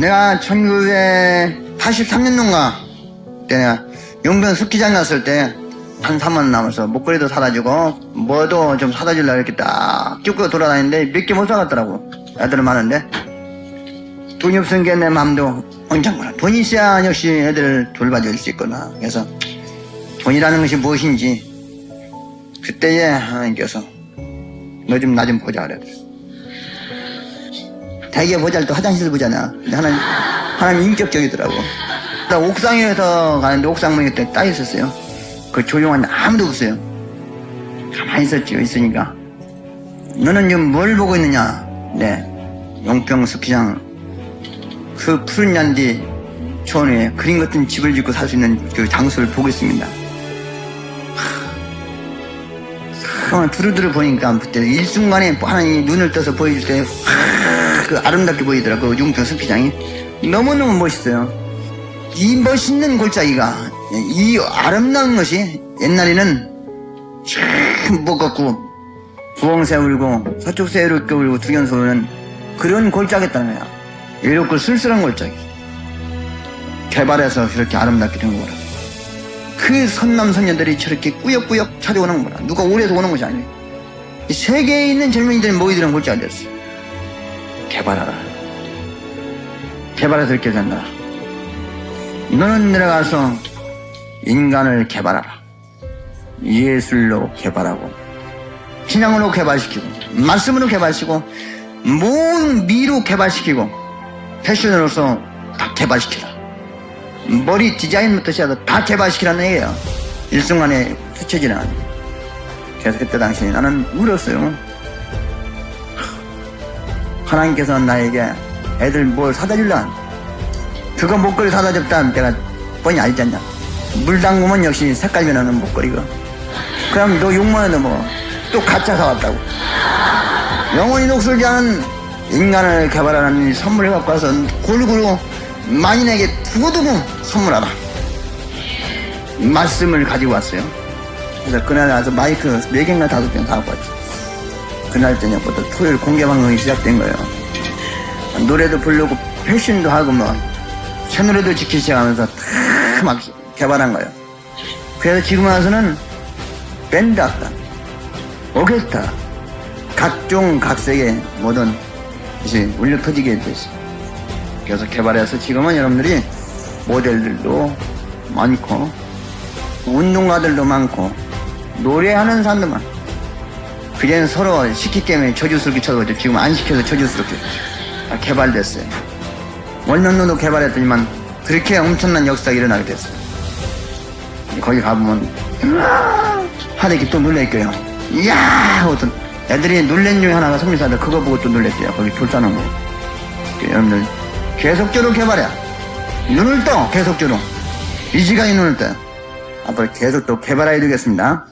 내가 1983년도인가 때 내가 용변 스키장 갔을 때 한 3만 원 남아서 목걸이도 사다 주고 뭐도 좀 사다 주려고 이렇게 딱쭉 돌아다니는데 몇 개 못 사갔더라고. 애들은 많은데. 돈이 게내 마음도 언짢구나. 돈이 있어야 역시 애들을 돌봐줄 수 있구나. 그래서 돈이라는 것이 무엇인지 그때에 하나님께서 너 좀 나 좀 보자 그래 대개 보잘 때 화장실 보잖아. 근데 하나님, 하나님 인격적이더라고. 나 옥상에서 가는데 옥상 문에 딱따 있었어요. 그 조용한 아무도 없어요. 가만히 있었죠, 있으니까. 너는 지금 뭘 보고 있느냐? 네. 용평 스키장, 그 푸른 잔디 초원에 그림 같은 집을 짓고 살 수 있는 그 장소를 보고 있습니다. 정말 두루두루 보니까 그때 일순간에 하나님이 눈을 떠서 보여줄 때 그 아름답게 보이더라고 그 용평 스키장이. 너무너무 멋있어요. 이 멋있는 골짜기가 이 아름다운 것이 옛날에는 참못 걷고 부엉새 울고 서쪽새 이렇게 울고 두견소 우는 그런 골짜기였다는 거야. 이렇고 쓸쓸한 골짜기. 개발해서 저렇게 아름답게 된 거라. 그 선남 선녀들이 저렇게 꾸역꾸역 찾아오는 거라. 누가 오래서 오는 것이 아니에요. 이 세계에 있는 젊은이들이 모이드는 골짜기였어 개발하라. 개발해서 이렇게 된다. 너는 내려가서 인간을 개발하라. 예술로 개발하고 신앙으로 개발시키고 말씀으로 개발시키고 모든 미로 개발시키고 패션으로서 다 개발시키라. 머리 디자인부터 시작해서 다 개발시키라는 얘기예요. 일순간에 아니에요 그래서 그때 당시에 나는 울었어요 하나님께서 나에게 애들 뭘 사다 줄라 그거 목걸이 사다 줬다 내가 뻔히 알지 않냐? 물 담그면 역시 색깔 변하는 목걸이가 그럼 너 6만원도 먹어 또 가짜 사왔다고. 영원히 녹슬지 않은 인간을 개발하는 이 선물을 갖고 와서 골고루 만인에게 두고두고 선물하라. 말씀을 가지고 왔어요. 그래서 그날 와서 마이크 4개인가 5개인가 다 갖고 왔지 그날 저녁부터 토요일 공개 방송이 시작된 거예요. 노래도 부르고 패션도 하고 뭐 채널에도 지키기 시작하면서 다 막 개발한 거예요. 그래서 지금 와서는 밴드 악단, 오케스트라, 각종 각색의 모든 이제 울려 터지게 됐어요. 그래서 개발해서 지금은 여러분들이 모델들도 많고 운동가들도 많고 노래하는 사람도 많고 그전엔 서로 시키 때문에 저주스럽게 쳐가지고 지금 안 시켜서 저주스럽게 다 개발됐어요. 원년도도 개발했더니만 그렇게 엄청난 역사가 일어나게 됐어요. 거기 가보면 하늘이 또 놀랄게요. 이야 또 애들이 놀란 중에 하나가 성미사들 그거 보고 또 놀랬대요. 거기 돌산한 거. 그 여러분들 계속적으로 개발해. 눈을 떠 계속적으로 이 시간에 눈을 떠. 앞으로 계속 또 개발해야 되겠습니다.